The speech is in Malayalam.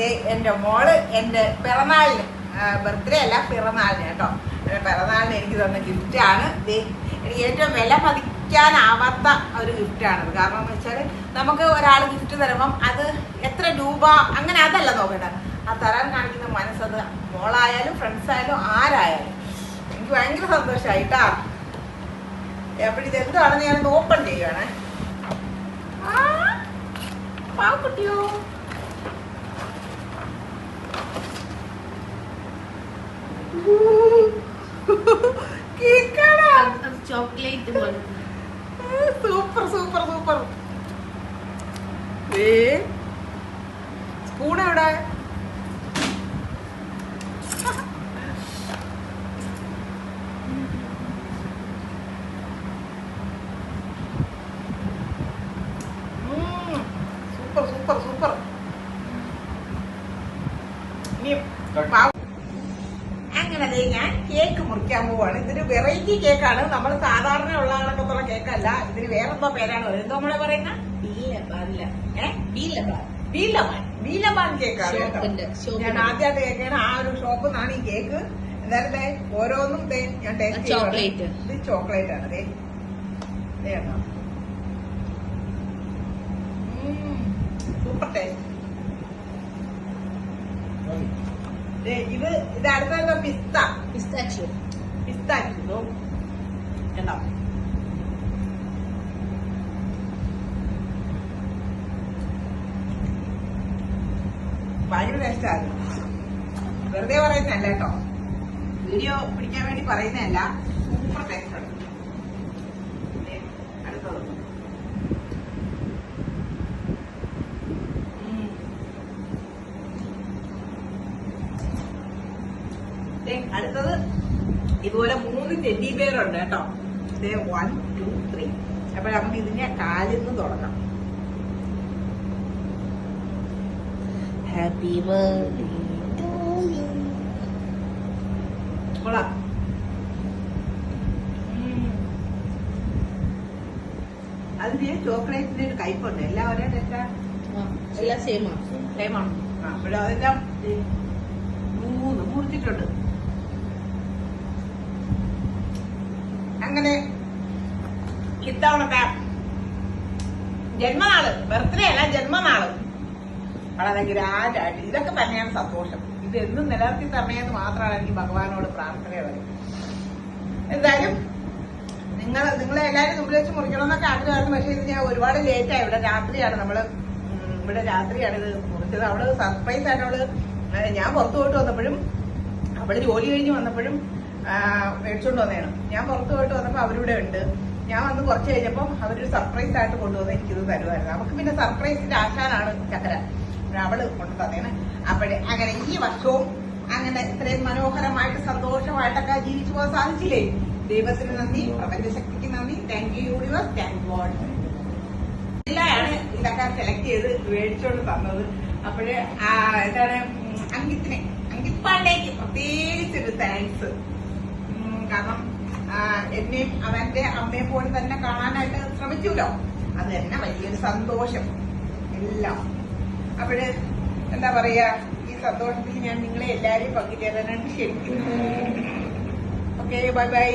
ദേ എന്റെ മോൾ എന്റെ പിറന്നാളിന് ബർത്ത്ഡേ അല്ല പിറന്നാളിന് കേട്ടോ. പിറന്നാളിന് എനിക്ക് തന്ന ഗിഫ്റ്റാണ് ദേ എനിക്ക് ഏറ്റവും വില പതിക്കാനാവാത്ത ഒരു ഗിഫ്റ്റാണത് കാരണം എന്ന് വെച്ചാൽ നമുക്ക് ഒരാൾ ഗിഫ്റ്റ് തരുമ്പം അത് എത്ര രൂപ അങ്ങനെ അതല്ല നോക്കേണ്ടത് ആ തരാൻ കാണിക്കുന്ന മനസ്സത് മോളായാലും ഫ്രണ്ട്സ് ആയാലും ആരായാലും. എനിക്ക് ഭയങ്കര സന്തോഷമായിട്ടാ ഇത് എന്താണെന്ന് ഞാനത് ഓപ്പൺ ചെയ്യുകയാണ് പാവക്കുട്ടിയോ? കേക്കാടാ. ചോക്ലേറ്റ് പോലെ. Super super super. ഏ സ്പൂൺ എവിടെ? Super super super. ഇനി മാവ് ഞാൻ കേക്ക് മുറിക്കാൻ പോവാണ്. ഇതൊരു വെറൈറ്റി കേക്കാണ് നമ്മൾ സാധാരണ ഉള്ള കണക്കത്തുള്ള കേക്കല്ല. ഇതിന് വേറെന്തോ പേരാണ്. എന്തോ നമ്മളെ പറയുന്ന? ബീല പാടില്ല ഏഹ് ബീല പാടില്ല ബീലമാൻ ബീലമാൻ കേക്കാണ് കേട്ടോ. ഞാൻ ആദ്യമായിട്ട് കേൾക്കുകയാണ് ആ ഒരു ഷോപ്പിൽ നിന്നാണ് ഈ കേക്ക് എന്നാലും ഓരോന്നും ഞാൻ ടേസ്റ്റ് ചോക്ലേറ്റ്. ഇത് ചോക്ലേറ്റ് ആണ് അതെ കേട്ടോ സൂപ്പർ ടേസ്റ്റ് ദേ, ഇത് അടുത്ത പിസ്ത. പിസ്താച്ചിയോ? പിസ്താച്ചിയോ? കണ്ടോ? ഭയങ്കര ടേസ്റ്റാണ് വെറുതെ പറയുന്നതല്ല കേട്ടോ. വീഡിയോ പിടിക്കാൻ വേണ്ടി പറയുന്നതല്ല. സൂപ്പർ ടേസ്റ്റ് ആണ് ദേ, അടുത്തത് ഉം. ദേ, അടുത്തത് ഇതുപോലെ മൂന്ന് ടെഡി ബെയർ ഉണ്ട് കേട്ടോ. ഇതേ വൺ ടു ത്രീ അപ്പൊ നമുക്ക് ഇതിനെ കാലിൽ നിന്ന് തുടങ്ങാം ഹാപ്പി ബർത്ത്ഡേ കൊള്ളാം. ഉം. അതിന് ചോക്ലേറ്റിന്റെ ഒരു കയ്പുണ്ട്. എല്ലാം ഒരേ ടെസ്റ്റാ എല്ലാം സെയിമാ ടൈമാണ് അപ്പോഴും അതെല്ലാം ദേ മൂന്ന് മുറിച്ചിട്ടുണ്ട് അങ്ങനെ ഇത്തവണത്തെ ജന്മനാൾ ബർത്ത്ഡേ അല്ല ജന്മനാൾ. വളരെ ഗ്രാൻഡായിട്ട്. ഇതൊക്കെ തന്നെയാണ് സന്തോഷം. ഇത് എന്നും നിലനിർത്തി തരണേന്ന് മാത്രമാണ് എനിക്ക് ഭഗവാനോട് പ്രാർത്ഥനയുള്ളത് എന്തായാലും നിങ്ങൾ നിങ്ങളെ എല്ലാവരും മുമ്പിൽ വെച്ച് മുറിക്കണമെന്നൊക്കെ ആഗ്രഹമായിരുന്നു. പക്ഷേ ഇത് ഞാൻ ഒരുപാട് ലേറ്റായി ഇവിടെ രാത്രിയാണ് നമ്മൾ ഇവിടെ രാത്രിയാണ് ഇത് മുറിച്ചത്. അവൾ സർപ്രൈസ് ആയിട്ട് അവൾ ഞാൻ പുറത്തു പോയിട്ട് വന്നപ്പോഴും അവൾ ജോലി കഴിഞ്ഞ് വന്നപ്പോഴും മേടിച്ചോണ്ട് വന്നതാണ്. ഞാൻ പുറത്തു പോയിട്ട് വന്നപ്പോൾ അവരിവിടെ ഉണ്ട്. ഞാൻ വന്ന് കുറച്ച് കഴിഞ്ഞപ്പോൾ അവരൊരു സർപ്രൈസ് ആയിട്ട് കൊണ്ടുവന്ന് എനിക്കിത് തരുമായിരുന്നു നമുക്ക് പിന്നെ സർപ്രൈസിന്റെ ആശാനാണ് ചക്കര. അവൾ കൊണ്ടു തന്നേന് അപ്പോഴേ അങ്ങനെ ഈ വർഷവും അങ്ങനെ ഇത്രയും മനോഹരമായിട്ട് സന്തോഷമായിട്ടൊക്കെ ജീവിച്ചു പോകാൻ സാധിച്ചില്ലേ? ദൈവത്തിന് നന്ദി പ്രപഞ്ചശക്തിക്ക് നന്ദി. Thank you universe thank god എല്ലാം ഇതൊക്കെ സെലക്ട് ചെയ്ത് മേടിച്ചോണ്ട് തന്നത്. അപ്പോഴ് എന്താണ് അങ്കിത്തിനെ അങ്കിത് പാണ്ടേക്ക് പ്രത്യേകിച്ച് ഒരു താങ്ക്സ് കാരണം എന്നെയും അവന്റെ അമ്മയെ പോലെ തന്നെ കാണാനായിട്ട് ശ്രമിച്ചൂലോ അത് തന്നെ വലിയൊരു സന്തോഷം. എല്ലാം. അപ്പോഴ് എന്താ പറയാ ഈ സന്തോഷത്തിൽ ഞാൻ നിങ്ങളെ എല്ലാരെയും പങ്കുചേരാനായിട്ട് ശരിക്കും ഓക്കെ ബൈ ബൈ